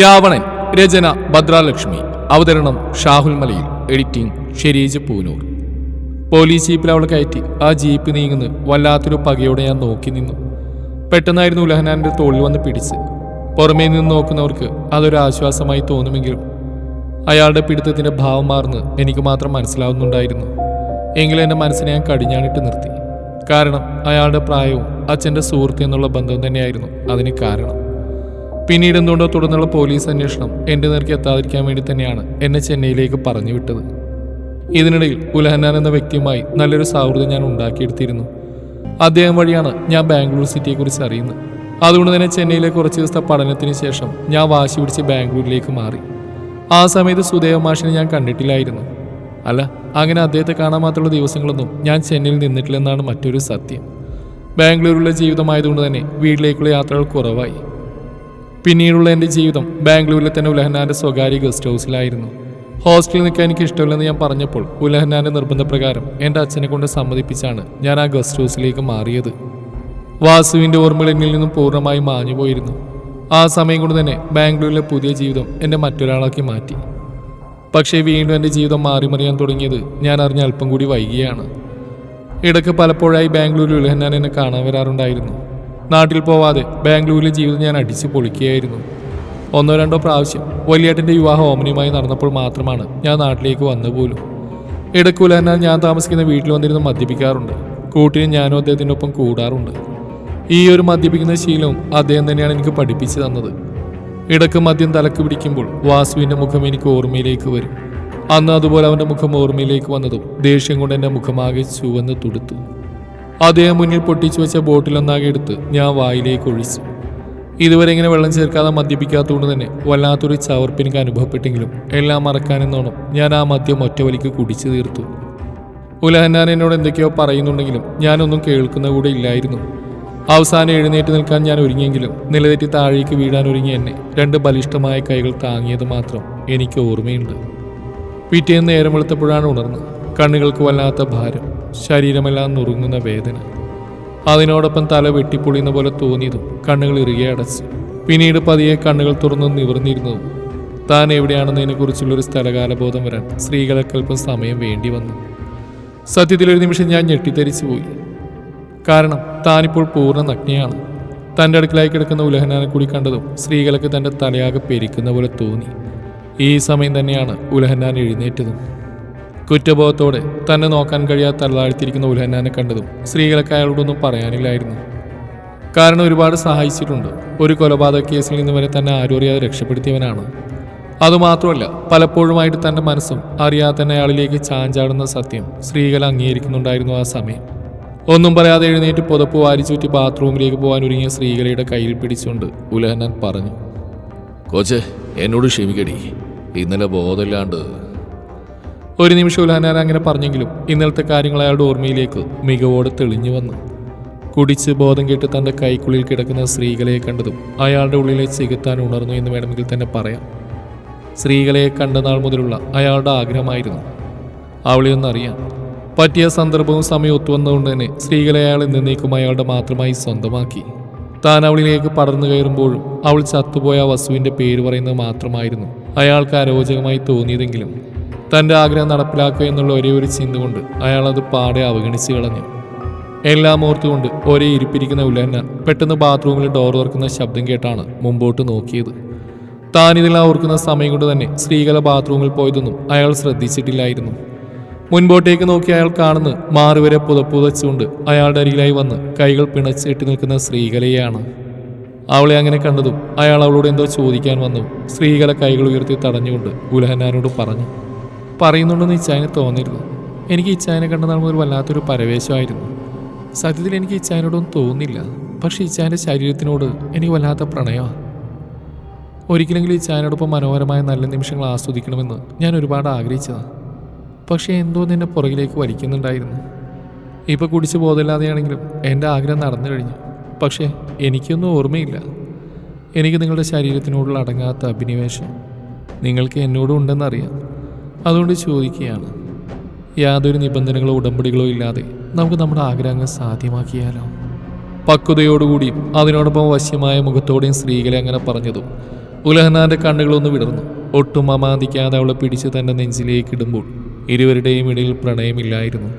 രാവണൻ രചന ഭദ്രാലക്ഷ്മി. അവതരണം ഷാഹുൽ മലയിൽ. Editing Shereej Poonoor. Police ജീപ്പിൽ അവളെ കയറ്റി. ആ ജീപ്പ് നീങ്ങുന്ന. വല്ലാത്തൊരു പകയോടെ ഞാൻ നോക്കി നിന്നു. പെട്ടെന്നായിരുന്നു ഉലഹനാന്റെ തോളിൽ വന്ന് പിടിച്ച്. പുറമേ നിന്ന് നോക്കുന്നവർക്ക് അതൊരു ആശ്വാസമായി തോന്നുമെങ്കിലും അയാളുടെ പിടുത്തത്തിന്റെ ഭാവം മാറുന്ന്. എനിക്ക് മാത്രം മനസ്സിലാവുന്നുണ്ടായിരുന്നു. എങ്കിലും എന്റെ മനസ്സിനെ ഞാൻ കടിഞ്ഞാണിട്ട് നിർത്തി. കാരണം അയാളുടെ പ്രായവും അച്ഛന്റെ സുഹൃത്ത് എന്നുള്ള ബന്ധം തന്നെയായിരുന്നു. അതിന് കാരണം. പിന്നീട് എന്തുകൊണ്ടോ തുടർന്നുള്ള പോലീസ് അന്വേഷണം എന്റെ നേർക്ക് എത്താതിരിക്കാൻ വേണ്ടി തന്നെയാണ് എന്നെ ചെന്നൈയിലേക്ക് പറഞ്ഞു വിട്ടത്. ഇതിനിടയിൽ ഉലഹന്നാൻ എന്ന വ്യക്തിയുമായി നല്ലൊരു സൗഹൃദം ഞാൻ ഉണ്ടാക്കിയെടുത്തിരുന്നു. അദ്ദേഹം വഴിയാണ് ഞാൻ ബാംഗ്ലൂർ സിറ്റിയെക്കുറിച്ച് അറിയുന്നത്. അതുകൊണ്ട് തന്നെ ചെന്നൈയിലെ കുറച്ച് ദിവസത്തെ പഠനത്തിന് ശേഷം ഞാൻ വാശി പിടിച്ച് ബാംഗ്ലൂരിലേക്ക് മാറി. ആ സമയത്ത് സുദേവ മാഷിനെ ഞാൻ കണ്ടിട്ടില്ലായിരുന്നു. അല്ല അങ്ങനെ അദ്ദേഹത്തെ കാണാൻ മാത്രമുള്ള ദിവസങ്ങളൊന്നും ഞാൻ ചെന്നൈയിൽ നിന്നിട്ടില്ലെന്നാണ് മറ്റൊരു സത്യം. ബാംഗ്ലൂരിലെ ജീവിതമായതുകൊണ്ട് തന്നെ വീട്ടിലേക്കുള്ള യാത്രകൾ കുറവായി. പിന്നീടുള്ള എന്റെ ജീവിതം ബാംഗ്ലൂരിലെ തന്നെ ഉലഹനാന്റെ സ്വകാര്യ ഗസ്റ്റ് ഹൗസിലായിരുന്നു. ഹോസ്റ്റലിൽ നിൽക്കാൻ എനിക്ക് ഇഷ്ടമില്ലെന്ന് ഞാൻ പറഞ്ഞപ്പോൾ ഉലഹനാന്റെ നിർബന്ധപ്രകാരം എന്റെ അച്ഛനെ കൊണ്ട് സമ്മതിപ്പിച്ചാണ് ഞാൻ ആ ഗസ്റ്റ് ഹൗസിലേക്ക് മാറിയത്. വാസുവിന്റെ ഓർമ്മകൾ എന്നിൽ നിന്നും പൂർണമായും മാഞ്ഞുപോയിരുന്നു ആ സമയം കൊണ്ട് തന്നെ ബാംഗ്ലൂരിലെ പുതിയ ജീവിതം എന്റെ മറ്റൊരാളാക്കി മാറ്റി. പക്ഷേ വീണ്ടും എന്റെ ജീവിതം മാറിമറിയാൻ തുടങ്ങിയത് ഞാൻ അറിഞ്ഞ അല്പം കൂടി വൈകിയാണ്. ഇടയ്ക്ക് പലപ്പോഴായി ബാംഗ്ലൂരിൽ ഉലഹനാൻ എന്നെ കാണാൻ വരാറുണ്ടായിരുന്നു. നാട്ടിൽ പോവാതെ ബാംഗ്ലൂരിലെ ജീവിതം ഞാൻ അടിച്ചു പൊളിക്കുകയായിരുന്നു. ഒന്നോ രണ്ടോ പ്രാവശ്യം വലിയേട്ടന്റെ വിവാഹ ഓമനിയുമായി നടന്നപ്പോൾ മാത്രമാണ് ഞാൻ നാട്ടിലേക്ക് വന്നു പോലും. ഉലഹന്നാൻ ഞാൻ താമസിക്കുന്ന വീട്ടിൽ വന്നിരുന്ന് മദ്യപിക്കാറുണ്ട്. കൂട്ടിന് ഞാനും അദ്ദേഹത്തിന്റെ ഒപ്പം കൂടാറുണ്ട്. ഈ ഒരു മദ്യപിക്കുന്ന ശീലവും അദ്ദേഹം തന്നെയാണ് എനിക്ക് പഠിപ്പിച്ചു തന്നത്. ഇടയ്ക്ക് മദ്യം തലക്ക് പിടിക്കുമ്പോൾ വാസുവിന്റെ മുഖം എനിക്ക് ഓർമ്മയിലേക്ക് വരും. അന്ന് അതുപോലെ അവന്റെ മുഖം ഓർമ്മയിലേക്ക് വന്നതും ദേഷ്യം കൊണ്ട് എന്റെ മുഖമാകെ ചുവന്ന് തുടുത്തു. അദ്ദേഹം മുന്നിൽ പൊട്ടിച്ചു വെച്ച ബോട്ടിലൊന്നാകെ എടുത്ത് ഞാൻ വായിലേക്ക് ഒഴിച്ചു. ഇതുവരെ ഇങ്ങനെ വെള്ളം ചേർക്കാതെ മദ്യപിക്കാത്തതുകൊണ്ട് തന്നെ വല്ലാത്തൊരു ചവർപ്പ് എനിക്ക് അനുഭവപ്പെട്ടെങ്കിലും എല്ലാം മറക്കാനെന്നോണം ഞാൻ ആ മദ്യം ഒറ്റ വലിക്ക് കുടിച്ചു തീർത്തു. ഉലഹന്നാൻ എന്നോട് എന്തൊക്കെയോ പറയുന്നുണ്ടെങ്കിലും ഞാനൊന്നും കേൾക്കുന്ന കൂടെ ഇല്ലായിരുന്നു. അവസാനം എഴുന്നേറ്റ് നിൽക്കാൻ ഞാൻ ഒരുങ്ങിയെങ്കിലും നിലതെറ്റി താഴേക്ക് വീഴാൻ ഒരുങ്ങി എന്നെ രണ്ട് ബലിഷ്ഠമായ കൈകൾ താങ്ങിയത് മാത്രം എനിക്ക് ഓർമ്മയുണ്ട്. പിറ്റേന്ന് നേരം വെളുത്തപ്പോഴാണ് ഉണർന്നത്. കണ്ണുകൾക്ക് വല്ലാത്ത ഭാരം. ശരീരമെല്ലാം നുറുങ്ങുന്ന വേദന. അതിനോടൊപ്പം തല വെട്ടിപ്പൊളിയുന്ന പോലെ തോന്നിയതും കണ്ണുകൾ ഇറുകെ അടച്ചു. പിന്നീട് പതിയെ കണ്ണുകൾ തുറന്ന് നിവർന്നിരുന്നതും. താൻ എവിടെയാണെന്നതിനെക്കുറിച്ചുള്ളൊരു സ്ഥലകാലബോധം വരാൻ സ്ത്രീകൾക്കല്പം സമയം വേണ്ടി വന്നു. സത്യത്തിൽ ഒരു നിമിഷം ഞാൻ ഞെട്ടിത്തരിച്ചു പോയി. കാരണം താനിപ്പോൾ പൂർണ നഗ്നയാണ്. തന്റെ അടുക്കളായി കിടക്കുന്ന ഉലഹനാനെ കൂടി കണ്ടതും സ്ത്രീകൾക്ക് തന്റെ തലയാകെ പെരിക്കുന്ന പോലെ തോന്നി. ഈ സമയം തന്നെയാണ് ഉലഹനാൻ എഴുന്നേറ്റതും. കുറ്റബോധത്തോടെ തന്നെ നോക്കാൻ കഴിയാതെ തലതാഴ്ത്തിയിരിക്കുന്ന ഉലഹന്നാനെ കണ്ടതും സ്ത്രീകൾക്ക് അയാളോടൊന്നും പറയാനില്ലായിരുന്നു. കാരണം ഒരുപാട് സഹായിച്ചിട്ടുണ്ട്. ഒരു കൊലപാതക കേസിൽ നിന്ന് വരെ തന്നെ ആരും അറിയാതെ രക്ഷപ്പെടുത്തിയവനാണ്. അതുമാത്രമല്ല പലപ്പോഴുമായിട്ട് തന്റെ മനസ്സും അറിയാതെ തന്നെ അയാളിലേക്ക് ചാഞ്ചാടുന്ന സത്യം സ്ത്രീകൾ അംഗീകരിക്കുന്നുണ്ടായിരുന്നു ആ സമയം. ഒന്നും പറയാതെ എഴുന്നേറ്റ് പുതപ്പ് വാരിച്ചൂറ്റി ബാത്റൂമിലേക്ക് പോകാൻ ഒരുങ്ങിയ സ്ത്രീകളുടെ കയ്യിൽ പിടിച്ചുകൊണ്ട് ഉലഹന്നാൻ പറഞ്ഞു കോച്ച് എന്നോട് ക്ഷമിക്കടി. ഇന്നലെ ബോധമില്ലാണ്ട് ഒരു നിമിഷം ഉലഹനാൻ അങ്ങനെ പറഞ്ഞെങ്കിലും ഇന്നലത്തെ കാര്യങ്ങൾ അയാളുടെ ഓർമ്മയിലേക്ക് മികവോടെ തെളിഞ്ഞു വന്നു. കുടിച്ച് ബോധം കേട്ട് തന്റെ കൈക്കുള്ളിൽ കിടക്കുന്ന സ്ത്രീകളെ കണ്ടതും അയാളുടെ ഉള്ളിലെ ചികത്താൻ ഉണർന്നു എന്ന് വേണമെങ്കിൽ തന്നെ പറയാം. സ്ത്രീകളെ കണ്ട നാൾ മുതലുള്ള അയാളുടെ ആഗ്രഹമായിരുന്നു. അവളെ ഒന്നറിയാൻ പറ്റിയ സന്ദർഭവും സമയം ഒത്തുവന്നതുകൊണ്ട് തന്നെ സ്ത്രീകളെ അയാൾ എന്നേക്കും അയാളുടെ മാത്രമായി സ്വന്തമാക്കി. താൻ അവളിലേക്ക് പടർന്നു കയറുമ്പോഴും അവൾ ചത്തുപോയ വസുവിന്റെ പേര് പറയുന്നത് മാത്രമായിരുന്നു അയാൾക്ക് അരോചകമായി തോന്നിയതെങ്കിലും തന്റെ ആഗ്രഹം നടപ്പിലാക്കുക എന്നുള്ള ഒരേ ഒരു ചിന്ത കൊണ്ട് അയാൾ അത് പാടെ അവഗണിച്ച് കളഞ്ഞു. എല്ലാം ഓർത്തുകൊണ്ട് ഒരേ ഇരിപ്പിരിക്കുന്ന ഉലന്ന പെട്ടെന്ന് ബാത്റൂമിൽ ഡോർ തുറക്കുന്ന ശബ്ദം കേട്ടാണ് മുമ്പോട്ട് നോക്കിയത്. താൻ ഇതെല്ലാം ഓർക്കുന്ന സമയം കൊണ്ട് തന്നെ സ്ത്രീകളെ ബാത്റൂമിൽ പോയതൊന്നും അയാൾ ശ്രദ്ധിച്ചിട്ടില്ലായിരുന്നു. മുൻപോട്ടേക്ക് നോക്കി അയാൾ കാണുന്ന മാറുവരെ പുതപ്പുതച്ചുകൊണ്ട് അയാളുടെ അരികിലായി വന്ന് കൈകൾ പിണച്ചിട്ട് നിൽക്കുന്ന സ്ത്രീകലയാണ് അവളെ അങ്ങനെ കണ്ടതും അയാൾ അവളോട് എന്തോ ചോദിക്കാൻ വന്നു. സ്ത്രീകളെ കൈകൾ ഉയർത്തി തടഞ്ഞുകൊണ്ട് ഗുലഹനാനോട് പറഞ്ഞു. പറയുന്നുണ്ടെന്ന് ഇച്ചായന് തോന്നിയിരുന്നു. എനിക്ക് ഇച്ചായനെ കണ്ട നമ്മൾ മുതൽ വല്ലാത്തൊരു പരവേശമായിരുന്നു. സത്യത്തിൽ എനിക്ക് ഇച്ചായനോടൊന്നും തോന്നില്ല പക്ഷേ ഇച്ചായന്റെ ശരീരത്തിനോട് എനിക്ക് വല്ലാത്ത പ്രണയമാണ് ഒരിക്കലെങ്കിലും ഇച്ചായനോടൊപ്പം മനോഹരമായ നല്ല നിമിഷങ്ങൾ ആസ്വദിക്കണമെന്ന് ഞാൻ ഒരുപാട് ആഗ്രഹിച്ചതാണ് പക്ഷേ എന്തോ എന്നെ പുറകിലേക്ക് വലിക്കുന്നുണ്ടായിരുന്നു. ഇപ്പോൾ കുടിച്ച് ബോധമില്ലാതെയാണെങ്കിലും എന്റെ ആഗ്രഹം നടന്നു കഴിഞ്ഞു. പക്ഷേ എനിക്കൊന്നും ഓർമ്മയില്ല. എനിക്ക് നിങ്ങളുടെ ശരീരത്തിനോടുള്ള അടങ്ങാത്ത അഭിനിവേശം. നിങ്ങൾക്ക് എന്നോടും ഉണ്ടെന്നറിയാം. അതുകൊണ്ട് ചോദിക്കുകയാണ് യാതൊരു നിബന്ധനകളോ ഉടമ്പടികളോ ഇല്ലാതെ നമുക്ക് നമ്മുടെ ആഗ്രഹങ്ങൾ സാധ്യമാക്കിയാലോ? പക്വതയോടുകൂടിയും അതിനോടൊപ്പം വശ്യമായ മുഖത്തോടെയും സ്ത്രീകളെ അങ്ങനെ പറഞ്ഞതും ഉലഹനാന്റെ കണ്ണുകളൊന്ന് വിടർന്നു. ഒട്ടും അമാന്തിക്കാതെ അവളെ പിടിച്ച് തന്റെ നെഞ്ചിലേക്ക് ഇടുമ്പോൾ ഇരുവരുടെയും ഇടയിൽ പ്രണയമില്ലായിരുന്നു.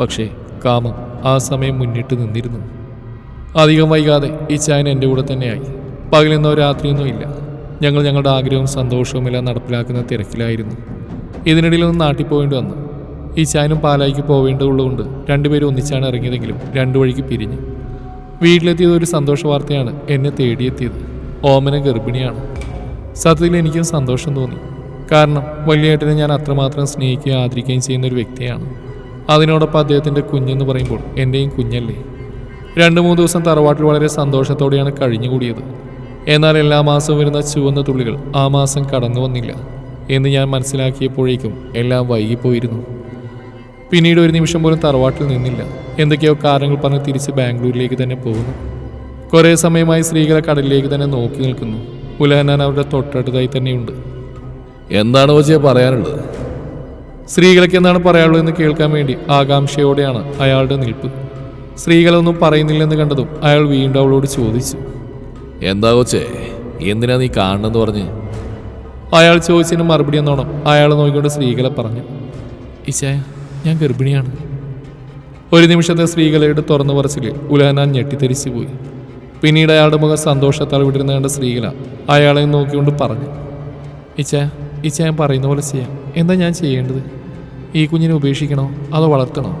പക്ഷേ കാമം ആ സമയം മുന്നിട്ട് നിന്നിരുന്നു. അധികം വൈകാതെ ഈ ചായൻ എന്റെ കൂടെ തന്നെയായി. പകലെന്നോ രാത്രിയൊന്നും ഇല്ല. ഞങ്ങൾ ഞങ്ങളുടെ ആഗ്രഹവും സന്തോഷവും എല്ലാം നടപ്പിലാക്കുന്ന തിരക്കിലായിരുന്നു. ഇതിനിടയിൽ ഒന്ന് നാട്ടിൽ പോകേണ്ടി വന്നു. ഈ ചായനും പാലായിക്ക് പോവേണ്ടതുള്ളതുകൊണ്ട് രണ്ടുപേരും ഒന്നിച്ചാണ് ഇറങ്ങിയതെങ്കിലും രണ്ടു വഴിക്ക് പിരിഞ്ഞ്. വീട്ടിലെത്തിയത് ഒരു സന്തോഷ വാർത്തയാണ് എന്നെ തേടിയെത്തിയത്. ഓമന ഗർഭിണിയാണ്. സത്യത്തിൽ എനിക്കും സന്തോഷം തോന്നി. കാരണം വലിയേട്ടനെ ഞാൻ അത്രമാത്രം സ്നേഹിക്കുകയും ആദരിക്കുകയും ചെയ്യുന്ന ഒരു വ്യക്തിയാണ്. അതിനോടൊപ്പം അദ്ദേഹത്തിന്റെ കുഞ്ഞെന്ന് പറയുമ്പോൾ എന്റെയും കുഞ്ഞല്ലേ. രണ്ട് മൂന്ന് ദിവസം തറവാട്ടിൽ വളരെ സന്തോഷത്തോടെയാണ് കഴിഞ്ഞുകൂടിയത്. എന്നാൽ എല്ലാ മാസവും വരുന്ന ചുവന്ന തുള്ളികൾ ആ മാസം കടന്നു വന്നില്ല. എന്ന് ഞാൻ മനസ്സിലാക്കിയപ്പോഴേക്കും എല്ലാം വൈകിപ്പോയിരുന്നു. പിന്നീട് ഒരു നിമിഷം പോലും തറവാട്ടിൽ നിന്നില്ല. എന്തൊക്കെയോ കാരണങ്ങൾ പറഞ്ഞ് തിരിച്ച് ബാംഗ്ലൂരിലേക്ക് തന്നെ പോകുന്നു. കുറേ സമയമായി സ്ത്രീകളെ കടലിലേക്ക് തന്നെ നോക്കി നിൽക്കുന്നു. ഉലഹനാൻ അവരുടെ തൊട്ടടുത്തായി തന്നെയുണ്ട്. എന്താണ് കൊച്ചെ പറയാനുള്ളത്? സ്ത്രീകൾക്ക് എന്താണ് പറയാനുള്ളതെന്ന് കേൾക്കാൻ വേണ്ടി ആകാംക്ഷയോടെയാണ് അയാളുടെ നിൽപ്പ്. സ്ത്രീകളൊന്നും പറയുന്നില്ലെന്ന് കണ്ടതും അയാൾ വീണ്ടും അവളോട് ചോദിച്ചു. എന്താ കൊച്ചേ? എന്തിനാ നീ കാണണമെന്ന് പറഞ്ഞ് അയാൾ ചോദിച്ചതിന് മറുപടി എന്നോണം അയാൾ നോക്കിക്കൊണ്ട് സ്ത്രീകളെ പറഞ്ഞു ഇച്ചായ ഞാൻ ഗർഭിണിയാണ്. ഒരു നിമിഷത്തെ സ്ത്രീകളയുടെ തുറന്നു പറച്ചിൽ ഉലഹനാൻ ഞെട്ടിത്തെരിച്ചു പോയി പിന്നീട് അയാളുടെ മുഖം സന്തോഷത്താൽ വിട്ടിരുന്ന കണ്ട സ്ത്രീകള അയാളെ നോക്കിക്കൊണ്ട് പറഞ്ഞു ഇച്ചായ ഞാൻ പറയുന്ന പോലെ ചെയ്യാം. എന്താ ഞാൻ ചെയ്യേണ്ടത്? ഈ കുഞ്ഞിനെ ഉപേക്ഷിക്കണോ? അതോ വളർത്തണോ?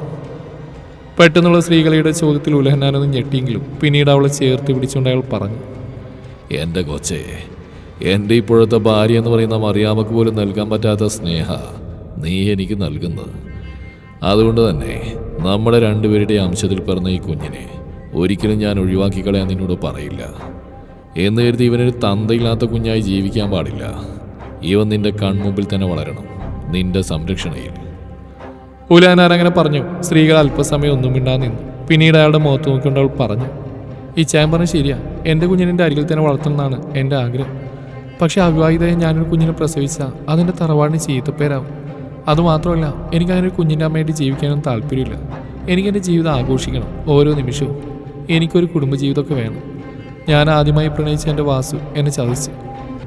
പെട്ടെന്നുള്ള സ്ത്രീകളുടെ ചോദ്യത്തിൽ ഉലഹനാനൊന്ന് ഞെട്ടിയെങ്കിലും പിന്നീട് അവളെ ചേർത്ത് പിടിച്ചുകൊണ്ട് അയാൾ പറഞ്ഞു എന്റെ കൊച്ചേ എന്റെ ഇപ്പോഴത്തെ ഭാര്യ എന്ന് പറയുന്ന മറിയാമക്ക് പോലും നൽകാൻ പറ്റാത്ത സ്നേഹ നീ എനിക്ക് നൽകുന്നത്. അതുകൊണ്ട് തന്നെ നമ്മുടെ രണ്ടുപേരുടെ അംശത്തിൽ പിറന്ന ഈ കുഞ്ഞിനെ ഒരിക്കലും ഞാൻ ഒഴിവാക്കി കളയാൻ നിന്നോട് പറയില്ല. എന്ന് കരുതി ഇവനൊരു തന്തയില്ലാത്ത കുഞ്ഞായി ജീവിക്കാൻ പാടില്ല. ഇവൻ നിന്റെ കൺമുമ്പിൽ തന്നെ വളരണം. നിന്റെ സംരക്ഷണയിൽ. ഉലാനാർ അങ്ങനെ പറഞ്ഞു. സ്ത്രീകൾ അല്പസമയം ഒന്നും മിണ്ടാ നിന്നു. പിന്നീട് അയാളുടെ മുഖത്ത് നോക്കിക്കൊണ്ട് അവൾ പറഞ്ഞു ഈ ചേമ്പറിന് ശരിയാ. എന്റെ കുഞ്ഞിനെ എന്റെ അരികിൽ തന്നെ വളർത്തണമെന്നാണ് എന്റെ ആഗ്രഹം. പക്ഷേ അവിവാഹിതയെ ഞാനൊരു കുഞ്ഞിനെ പ്രസവിച്ച അതിന്റെ തറവാടിന് ചീത്തപ്പേരാവും അതുമാത്രമല്ല എനിക്ക് അങ്ങനെ ഒരു കുഞ്ഞിന്റെ അമ്മയായിട്ട് ജീവിക്കാനൊന്നും താല്പര്യമില്ല. എനിക്കെന്റെ ജീവിതം ആഘോഷിക്കണം ഓരോ നിമിഷവും. എനിക്കൊരു കുടുംബജീവിതമൊക്കെ വേണം. ഞാൻ ആദ്യമായി പ്രണയിച്ച എന്റെ വാസു എന്നെ ചതിച്ച്.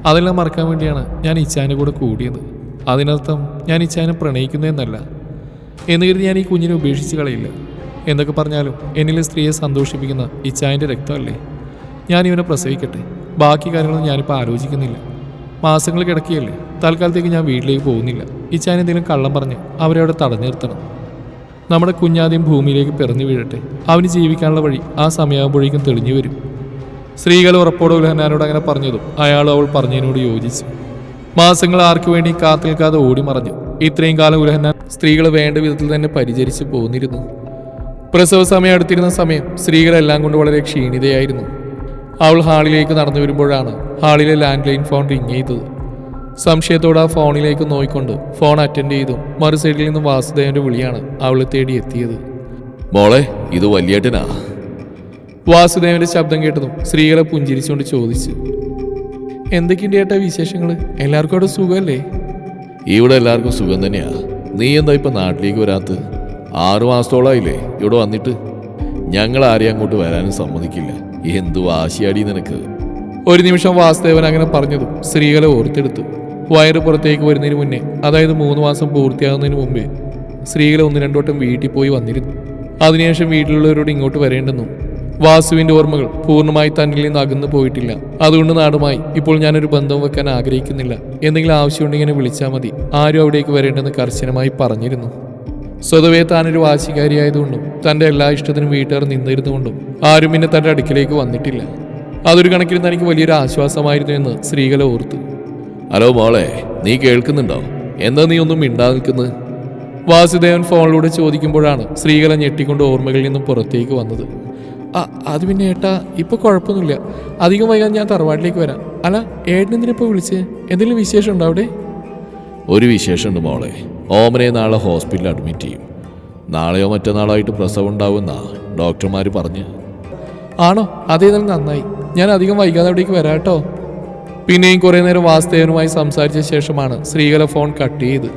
അതെല്ലാം മറക്കാൻ വേണ്ടിയാണ് ഞാൻ ഇച്ചാന്റെ കൂടെ കൂടിയത്. അതിനർത്ഥം ഞാൻ ഇച്ചാനെ പ്രണയിക്കുന്നതെന്നല്ല. എന്ന് കരുതി ഞാൻ ഈ കുഞ്ഞിനെ ഉപേക്ഷിച്ച് കളയില്ല. എന്തൊക്കെ പറഞ്ഞാലും എന്നിലെ സ്ത്രീയെ സന്തോഷിപ്പിക്കുന്ന ഇച്ചായന്റെ രക്തമല്ലേ? ഞാൻ ഇവനെ പ്രസവിക്കട്ടെ. ബാക്കി കാര്യങ്ങളൊന്നും ഞാനിപ്പോൾ ആലോചിക്കുന്നില്ല. മാസങ്ങൾ കിടക്കുകയല്ലേ? തൽക്കാലത്തേക്ക് ഞാൻ വീട്ടിലേക്ക് പോകുന്നില്ല. ഇച്ചാൻ എന്തെങ്കിലും കള്ളം പറഞ്ഞ് അവരെ അവിടെ തടഞ്ഞു നിർത്തണം. നമ്മുടെ കുഞ്ഞാദ്യം ഭൂമിയിലേക്ക് പിറന്നു വീഴട്ടെ. അവന് ജീവിക്കാനുള്ള വഴി ആ സമയമാകുമ്പോഴേക്കും തെളിഞ്ഞു വരും. സ്ത്രീകൾ ഉറപ്പോടെ ഉലഹനാനോട് അങ്ങനെ പറഞ്ഞതും അയാൾ അവൾ പറഞ്ഞതിനോട് യോജിച്ചു. മാസങ്ങൾ ആർക്കു വേണ്ടി കാത്തു നിൽക്കാതെ ഓടി മറഞ്ഞു ഇത്രയും കാലം ഉലഹന്നാൻ സ്ത്രീകൾ വേണ്ട വിധത്തിൽ തന്നെ പരിചരിച്ചു പോന്നിരുന്നു. പ്രസവ സമയം അടുത്തിരുന്ന സമയം സ്ത്രീകളെല്ലാം കൊണ്ട് വളരെ ക്ഷീണിതയായിരുന്നു. അവൾ ഹാളിലേക്ക് നടന്നു വരുമ്പോഴാണ് ഹാളിലെ ലാൻഡ് ലൈൻ ഫോൺ റിങ് ചെയ്തത്. സംശയത്തോടെ ആ ഫോണിലേക്ക് നോയിക്കൊണ്ട് ഫോൺ അറ്റൻഡ് ചെയ്തും മറു സൈഡിൽ നിന്ന് വാസുദേവന്റെ വിളിയാണ് അവളെ തേടി എത്തിയത്. മോളെ ഇത് വലിയേട്ടനാ? വാസുദേവന്റെ ശബ്ദം കേട്ടതും സ്ത്രീകളെ പുഞ്ചിരിച്ചുകൊണ്ട് ചോദിച്ചു. എന്തൊക്കെയുണ്ട് ഏട്ടാ വിശേഷങ്ങൾ എല്ലാവർക്കും അവിടെ സുഖമല്ലേ? ഇവിടെ എല്ലാവർക്കും സുഖം തന്നെയാ. നീ എന്താ ഇപ്പൊ നാട്ടിലേക്ക് വരാത്ത ആറു മാസത്തോളായില്ലേ ഇവിടെ വന്നിട്ട്? ഞങ്ങൾ ആരെയും അങ്ങോട്ട് വരാനും സമ്മതിക്കില്ല. എന്തു വാശിയാടി നിനക്ക്? ഒരു നിമിഷം വാസുദേവൻ അങ്ങനെ പറഞ്ഞതും സ്ത്രീകളെ ഓർത്തെടുത്തു. വയറ് പുറത്തേക്ക് വരുന്നതിന് മുന്നേ അതായത് മൂന്ന് മാസം പൂർത്തിയാകുന്നതിന് മുമ്പേ സ്ത്രീകളെ ഒന്ന് രണ്ടോട്ടം വീട്ടിൽ പോയി വന്നിരുന്നു. അതിനുശേഷം വീട്ടിലുള്ളവരോട് ഇങ്ങോട്ട് വരേണ്ടെന്നും വാസുവിന്റെ ഓർമ്മകൾ പൂർണമായി തന്നിൽ നിന്ന് അകന്നു പോയിട്ടില്ല. അതുകൊണ്ട് നാടുമായി ഇപ്പോൾ ഞാനൊരു ബന്ധം വെക്കാൻ ആഗ്രഹിക്കുന്നില്ല. എന്തെങ്കിലും ആവശ്യമുണ്ടെങ്കിൽ എന്നെ വിളിച്ചാൽ മതി. ആരും അവിടേക്ക് വരേണ്ടെന്ന് കർശനമായി പറഞ്ഞിരുന്നു. സ്വതവേ താനൊരു വാശിക്കാരിയായതുകൊണ്ടും തന്റെ എല്ലാ ഇഷ്ടത്തിനും വീട്ടുകാർ നിന്നിരുന്നുകൊണ്ടും ആരും പിന്നെ തന്റെ അടുക്കിലേക്ക് വന്നിട്ടില്ല. അതൊരു കണക്കിന് തനിക്ക് വലിയൊരു ആശ്വാസമായിരുന്നു എന്ന് സ്ത്രീകല ഓർത്തു. ഹലോ മോളെ നീ കേൾക്കുന്നുണ്ടോ? എന്താ നീ ഒന്നും മിണ്ടാ നിൽക്കുന്നത് വാസുദേവൻ ഫോണിലൂടെ ചോദിക്കുമ്പോഴാണ് സ്ത്രീകല ഞെട്ടിക്കൊണ്ട് ഓർമ്മകളിൽ നിന്നും പുറത്തേക്ക് വന്നത്. ആ അത് പിന്നെ ഏട്ടാ ഇപ്പൊ കുഴപ്പമൊന്നുമില്ല. അധികം വൈകാൻ ഞാൻ തറവാട്ടിലേക്ക് വരാം. അല്ല ഏട്ടനെന്തിനിപ്പോൾ വിളിച്ച്? എന്തെങ്കിലും വിശേഷം ഉണ്ടോ അവിടെ? ഒരു വിശേഷമുണ്ട് മോളെ. ഓമനെ നാളെ ഹോസ്പിറ്റലിൽ അഡ്മിറ്റ് ചെയ്യും. നാളെയോ മറ്റന്നാളായിട്ട് പ്രസവം ഉണ്ടാവുമെന്നാ ഡോക്ടർമാർ പറഞ്ഞ്. ആണോ? അതേതായാലും നന്നായി. ഞാൻ അധികം വൈകാതെ അവിടേക്ക് വരാട്ടോ പിന്നെയും കുറേ നേരം വാസുദേവനുമായി സംസാരിച്ച ശേഷമാണ് സ്ത്രീകളെ ഫോൺ കട്ട് ചെയ്ത്.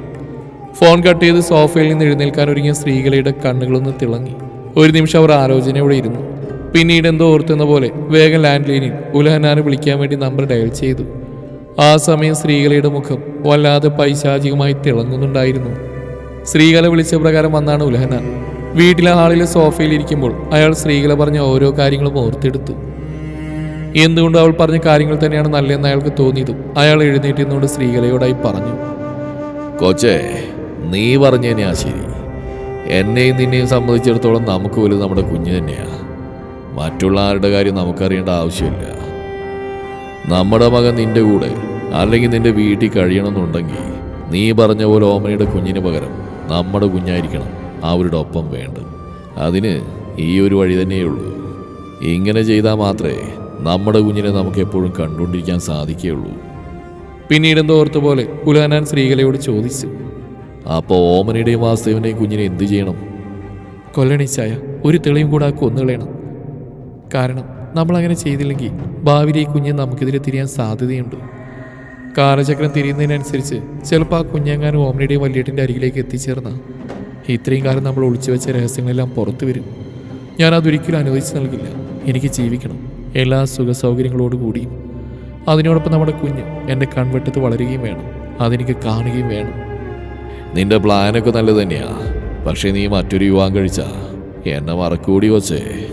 ഫോൺ കട്ട് ചെയ്ത് സോഫയിൽ നിന്ന് എഴുന്നേൽക്കാൻ ഒരുങ്ങിയ സ്ത്രീകളുടെ കണ്ണുകളൊന്ന് തിളങ്ങി. ഒരു നിമിഷം അവർ ആലോചനയോടെ ഇരുന്നു. പിന്നീട് എന്തോ ഓർത്തുന്ന പോലെ വേഗം ലാൻഡ് ലൈനിൽ ഉലഹനാനെ വിളിക്കാൻ വേണ്ടി നമ്പർ ഡയൽ ചെയ്തു. ആ സമയം സ്ത്രീകളുടെ മുഖം വല്ലാതെ പൈശാചികമായി തിളങ്ങുന്നുണ്ടായിരുന്നു. സ്ത്രീകളെ വിളിച്ച പ്രകാരം വന്നാണ് ഉലഹന. വീട്ടിലെ ഹാളിലെ സോഫയിൽ ഇരിക്കുമ്പോൾ അയാൾ സ്ത്രീകളെ പറഞ്ഞ ഓരോ കാര്യങ്ങളും ഓർത്തെടുത്തു. എന്തുകൊണ്ട് അവൾ പറഞ്ഞ കാര്യങ്ങൾ തന്നെയാണ് നല്ലതെന്ന് അയാൾക്ക് തോന്നിയതും അയാൾ എഴുന്നേറ്റിരുന്നുകൊണ്ട് സ്ത്രീകളയോടായി പറഞ്ഞു. കൊച്ചേ നീ പറഞ്ഞ തന്നെയാ ശരി. എന്നെയും നിന്നെയും സംബന്ധിച്ചിടത്തോളം നമുക്ക് വലുത് നമ്മുടെ കുഞ്ഞു തന്നെയാണ് മറ്റുള്ള ആരുടെ കാര്യം നമുക്കറിയേണ്ട ആവശ്യമില്ല. നമ്മുടെ മകൻ നിന്റെ കൂടെ അല്ലെങ്കിൽ നിന്റെ വീട്ടിൽ കഴിയണമെന്നുണ്ടെങ്കിൽ നീ പറഞ്ഞ പോലെ ഓമനയുടെ കുഞ്ഞിന് പകരം നമ്മുടെ കുഞ്ഞായിരിക്കണം അവരുടെ ഒപ്പം വേണ്ടത്. അതിന് ഈ ഒരു വഴി തന്നെയുള്ളൂ ഇങ്ങനെ ചെയ്താൽ മാത്രമേ നമ്മുടെ കുഞ്ഞിനെ നമുക്ക് എപ്പോഴും കണ്ടുകൊണ്ടിരിക്കാൻ സാധിക്കുകയുള്ളൂ. പിന്നീട് എന്തോ ഓർത്ത പോലെ ഉലാനാൻ ശ്രീകലയോട് ചോദിച്ചു. അപ്പോൾ ഓമനയുടെയും വാസുദേവന്റെയും കുഞ്ഞിനെ എന്തു ചെയ്യണം? കൊല്ലണിച്ചായ ഒരു തെളിയും കൂടെ ആ കൊന്നുകളയണം കാരണം നമ്മൾ അങ്ങനെ ചെയ്തില്ലെങ്കിൽ ഭാവിയിൽ ഈ കുഞ്ഞ് നമുക്കെതിരെ തിരിയാൻ സാധ്യതയുണ്ട്. കാലചക്രം തിരിയുന്നതിനനുസരിച്ച് ചിലപ്പോൾ ആ കുഞ്ഞെങ്ങാനും ഓമനയുടെയും വല്യേട്ടിന്റെ അരികിലേക്ക് എത്തിച്ചേർന്ന ഇത്രയും കാലം നമ്മൾ ഒളിച്ചു വെച്ച രഹസ്യങ്ങളെല്ലാം പുറത്തു വരും. ഞാൻ അതൊരിക്കലും അനുവദിച്ച് നൽകില്ല. എനിക്ക് ജീവിക്കണം. എല്ലാ സുഖ സൗകര്യങ്ങളോടുകൂടിയും അതിനോടൊപ്പം നമ്മുടെ കുഞ്ഞ് എന്റെ കൺവെട്ടത്ത് വളരുകയും വേണം. അതെനിക്ക് കാണുകയും വേണം. നിന്റെ പ്ലാനൊക്കെ നല്ലത് തന്നെയാ. പക്ഷേ നീ മറ്റൊരു യുവാൻ കഴിച്ച. എന്നെ മറക്കൂടി വച്ചേ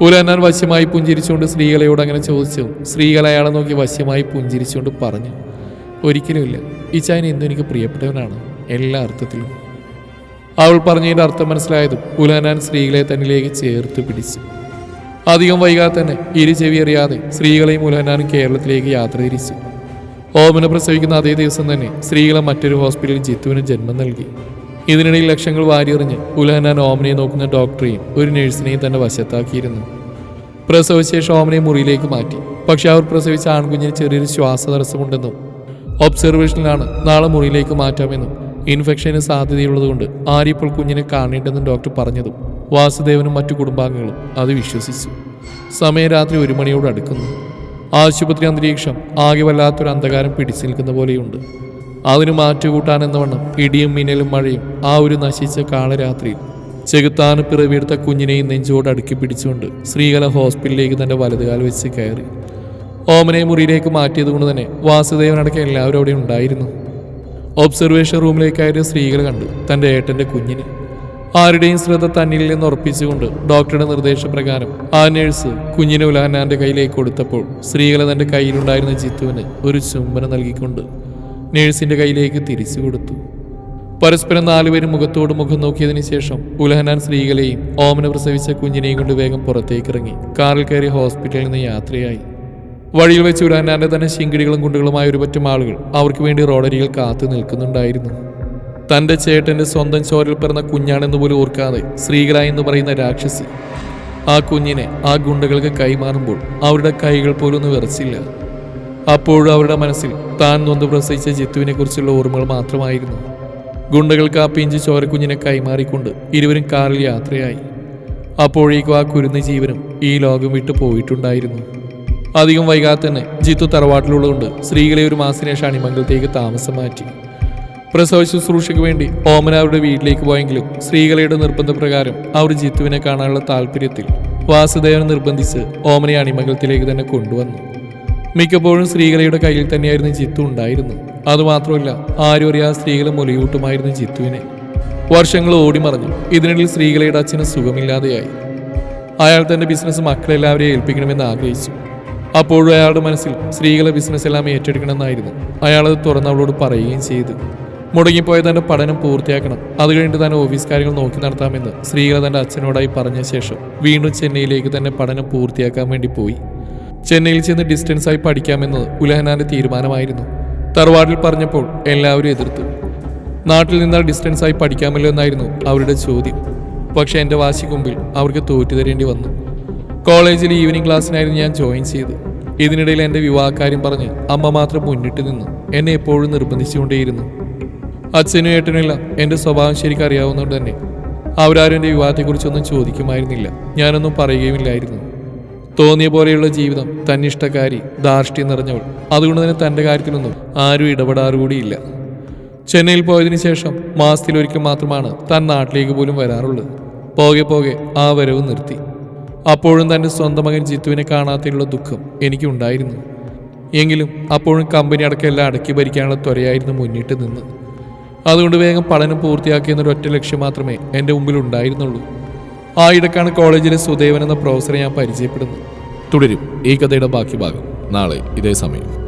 ഉലന്നാൻ വശ്യമായി പുഞ്ചിരിച്ചുകൊണ്ട് സ്ത്രീകളെയോട് അങ്ങനെ ചോദിച്ചു. സ്ത്രീകൾ അയാളെ നോക്കി വശ്യമായി പുഞ്ചിരിച്ചുകൊണ്ട് പറഞ്ഞു ഒരിക്കലുമില്ല ഈ ചായൻ എന്നും എനിക്ക് പ്രിയപ്പെട്ടവനാണ് എല്ലാ അർത്ഥത്തിലും. അവൾ പറഞ്ഞതിന്റെ അർത്ഥം മനസ്സിലായതും ഉലനാൻ സ്ത്രീകളെ തന്നിലേക്ക് ചേർത്ത് പിടിച്ചു. അധികം വൈകാതെ തന്നെ ഇരു ചെവി അറിയാതെ സ്ത്രീകളെയും ഉലനാനും കേരളത്തിലേക്ക് യാത്ര തിരിച്ചു. ഓമന പ്രസവിക്കുന്ന അതേ ദിവസം തന്നെ സ്ത്രീകളെ മറ്റൊരു ഹോസ്പിറ്റലിൽ ജിത്തുവിന് ജന്മം നൽകി. ഇതിനിടയിൽ ലക്ഷങ്ങൾ വാരിയെറിഞ്ഞ് ഉലഹനാൻ ഓമനയെ നോക്കുന്ന ഡോക്ടറെയും ഒരു നഴ്സിനെയും തന്നെ വശത്താക്കിയിരുന്നു. പ്രസവശേഷം ഓമനയെ മുറിയിലേക്ക് മാറ്റി. പക്ഷെ അവർ പ്രസവിച്ച ആൺകുഞ്ഞിന് ചെറിയൊരു ശ്വാസതടസ്സമുണ്ടെന്നും ഒബ്സർവേഷനിലാണ് നാളെ മുറിയിലേക്ക് മാറ്റാമെന്നും ഇൻഫെക്ഷന് സാധ്യതയുള്ളതുകൊണ്ട് ആരിപ്പോൾ കുഞ്ഞിനെ കാണേണ്ടെന്നും ഡോക്ടർ പറഞ്ഞതും വാസുദേവനും മറ്റു കുടുംബാംഗങ്ങളും അത് വിശ്വസിച്ചു. സമയം രാത്രി ഒരു മണിയോട് അടുക്കുന്നു. ആശുപത്രി അന്തരീക്ഷം ആകെ വല്ലാത്തൊരു അന്ധകാരം പിടിച്ചു നിൽക്കുന്ന പോലെയുണ്ട്. അതിന് മാറ്റുകൂട്ടാനെന്ന വണ്ണം ഇടിയും മിന്നലും മഴയും ആ ഒരു നശിച്ച കാളരാത്രിയിൽ ചെകുത്താന് പിറവിയെടുത്ത കുഞ്ഞിനെയും നെഞ്ചോട് അടുക്കി പിടിച്ചുകൊണ്ട് ശ്രീകല ഹോസ്പിറ്റലിലേക്ക് തന്റെ വലതുകാൽ വെച്ച് കയറി. ഓമനെ മുറിയിലേക്ക് മാറ്റിയത് കൊണ്ട് തന്നെ വാസുദേവനടക്കം എല്ലാവരും അവിടെ ഉണ്ടായിരുന്നു. ഒബ്സർവേഷൻ റൂമിലേക്ക് കയറിയ സ്ത്രീകൾ കണ്ടു തന്റെ ഏട്ടന്റെ കുഞ്ഞിനെ. ആരുടെയും ശ്രദ്ധ തന്നിൽ നിന്ന് ഉറപ്പിച്ചുകൊണ്ട് ഡോക്ടറുടെ നിർദ്ദേശപ്രകാരം ആ നേഴ്സ് കുഞ്ഞിനെ ഉലാനാന്റെ കയ്യിലേക്ക് കൊടുത്തപ്പോൾ സ്ത്രീകളെ തന്റെ കയ്യിലുണ്ടായിരുന്ന ജിത്തുവിന് ഒരു ചുംബനം നൽകിക്കൊണ്ട് നഴ്സിന്റെ കയ്യിലേക്ക് തിരിച്ചു കൊടുത്തു. പരസ്പരം നാലുപേരും മുഖത്തോട് മുഖം നോക്കിയതിനു ശേഷം ഉലഹനാൻ സ്ത്രീകളെയും ഓമന പ്രസവിച്ച കുഞ്ഞിനെയും കൊണ്ട് വേഗം പുറത്തേക്കിറങ്ങി. കാറിൽ കയറി ഹോസ്പിറ്റലിൽ നിന്ന് യാത്രയായി. വഴിയിൽ വെച്ച് ഉലഹനാന്റെ തന്നെ ശിങ്കിടികളും കുണ്ടുകളുമായ ഒരു പറ്റം ആളുകൾ അവർക്ക് വേണ്ടി റോഡരികൾ കാത്തു നിൽക്കുന്നുണ്ടായിരുന്നു. തന്റെ ചേട്ടന്റെ സ്വന്തം ചോരിൽ പിറന്ന കുഞ്ഞാണെന്ന് പോലും ഓർക്കാതെ ശ്രീകല എന്ന് പറയുന്ന രാക്ഷസി ആ കുഞ്ഞിനെ ആ ഗുണ്ടകൾക്ക് കൈമാറുമ്പോൾ അവരുടെ കൈകൾ പോലും ഒന്ന് വിറച്ചില്ല. അപ്പോഴും അവരുടെ മനസ്സിൽ താൻ നൊന്ത് പ്രസവിച്ച ജിത്തുവിനെ കുറിച്ചുള്ള ഓർമ്മകൾ മാത്രമായിരുന്നു. ഗുണ്ടകൾക്ക് ആ പിഞ്ച് ചോരക്കുഞ്ഞിനെ കൈമാറിക്കൊണ്ട് ഇരുവരും കാറിൽ യാത്രയായി. അപ്പോഴേക്കും ആ കുരുന്ന ജീവനും ഈ ലോകം വിട്ടു പോയിട്ടുണ്ടായിരുന്നു. അധികം വൈകാതെ തന്നെ ജിത്തു തറവാട്ടിലുള്ളതുകൊണ്ട് സ്ത്രീകളെ ഒരു മാസത്തിന് അണിമംഗലത്തേക്ക് താമസം മാറ്റി. പ്രസവ ശുശ്രൂഷയ്ക്ക് വേണ്ടി ഓമന അവരുടെ വീട്ടിലേക്ക് പോയെങ്കിലും സ്ത്രീകളുടെ നിർബന്ധപ്രകാരം അവർ ജിത്തുവിനെ കാണാനുള്ള താല്പര്യത്തിൽ വാസുദേവനെ നിർബന്ധിച്ച് ഓമനെ അണിമംഗലത്തിലേക്ക് തന്നെ കൊണ്ടുവന്നു. മിക്കപ്പോഴും സ്ത്രീകളുടെ കയ്യിൽ തന്നെയായിരുന്നു ജിത്തു ഉണ്ടായിരുന്നു അതുമാത്രമല്ല ആരും അറിയാതെ സ്ത്രീകളെ മുലയൂട്ടുമായിരുന്നു ജിത്തുവിനെ. വർഷങ്ങൾ ഓടിമറഞ്ഞു ഇതിനിടയിൽ സ്ത്രീകളുടെ അച്ഛന് സുഖമില്ലാതെയായി. അയാൾ തന്റെ ബിസിനസ് മക്കളെല്ലാവരെയും ഏൽപ്പിക്കണമെന്ന് ആഗ്രഹിച്ചു. അപ്പോഴും അയാളുടെ മനസ്സിൽ സ്ത്രീകളെ ബിസിനസ് എല്ലാം ഏറ്റെടുക്കണമെന്നായിരുന്നു. അയാളത് തുറന്ന് അവളോട് പറയുകയും ചെയ്തു മുടങ്ങിപ്പോയ തന്റെ പഠനം പൂർത്തിയാക്കണം. അത് കഴിഞ്ഞിട്ട് തന്നെ ഓഫീസ് കാര്യങ്ങൾ നോക്കി നടത്താമെന്ന് സ്ത്രീകളെ തന്റെ അച്ഛനോടായി പറഞ്ഞ ശേഷം വീണ്ടും ചെന്നൈയിലേക്ക് തന്നെ പഠനം പൂർത്തിയാക്കാൻ വേണ്ടി പോയി. ചെന്നൈയിൽ ചെന്ന് ഡിസ്റ്റൻസ് ആയി പഠിക്കാമെന്നത് ഉലഹനാന്റെ തീരുമാനമായിരുന്നു. തറവാടിൽ പറഞ്ഞപ്പോൾ എല്ലാവരും എതിർത്തു. നാട്ടിൽ നിന്നാൽ ഡിസ്റ്റൻസ് ആയി പഠിക്കാമല്ലോ എന്നായിരുന്നു അവരുടെ ചോദ്യം. പക്ഷേ എന്റെ വാശിക്കുമ്പിൽ അവർക്ക് തോറ്റു തരേണ്ടി വന്നു. കോളേജിൽ ഈവനിങ് ക്ലാസ്സിനായിരുന്നു ഞാൻ ജോയിൻ ചെയ്ത്. ഇതിനിടയിൽ എന്റെ വിവാഹക്കാര്യം പറഞ്ഞ് അമ്മ മാത്രം മുന്നിട്ട് നിന്ന്. എന്നെ എപ്പോഴും നിർബന്ധിച്ചുകൊണ്ടേയിരുന്നു. അച്ഛനും ഏട്ടനെല്ലാം എന്റെ സ്വഭാവം ശരിക്കും അറിയാവുന്നതുകൊണ്ട് തന്നെ അവരാരും എന്റെ വിവാഹത്തെക്കുറിച്ചൊന്നും ചോദിക്കുമായിരുന്നില്ല. ഞാനൊന്നും പറയുകയുമില്ലായിരുന്നു. തോന്നിയ പോലെയുള്ള ജീവിതം തന്നിഷ്ടക്കാരി ധാർഷ്ട്യം നിറഞ്ഞവൾ. അതുകൊണ്ട് തന്നെ തന്റെ കാര്യത്തിലൊന്നും ആരും ഇടപെടാറുകൂടിയില്ല. ചെന്നൈയിൽ പോയതിനു ശേഷം മാസത്തിലൊരിക്കൽ മാത്രമാണ് താൻ നാട്ടിലേക്ക് പോലും വരാറുള്ളത്. പോകെ പോകെ ആ വരവ് നിർത്തി. അപ്പോഴും തന്റെ സ്വന്തം മകൻ ജിത്തുവിനെ കാണാത്തതിലുള്ള ദുഃഖം എനിക്കുണ്ടായിരുന്നു. എങ്കിലും അപ്പോഴും കമ്പനി അടക്കം എല്ലാം അടക്കി ഭരിക്കാനുള്ള ത്വരയായിരുന്നു മുന്നിട്ട് നിന്ന്. അതുകൊണ്ട് വേഗം പഠനം പൂർത്തിയാക്കിയെന്നൊരു ഒറ്റ ലക്ഷ്യം മാത്രമേ എന്റെ മുമ്പിൽ ഉണ്ടായിരുന്നുള്ളൂ. ആ ഇടക്കാണ് കോളേജിലെ സുദേവൻ എന്ന പ്രൊഫസറെ ഞാൻ പരിചയപ്പെടുന്നത്. തുടരും. ഈ കഥയുടെ ബാക്കി ഭാഗം. നാളെ ഇതേ സമയം.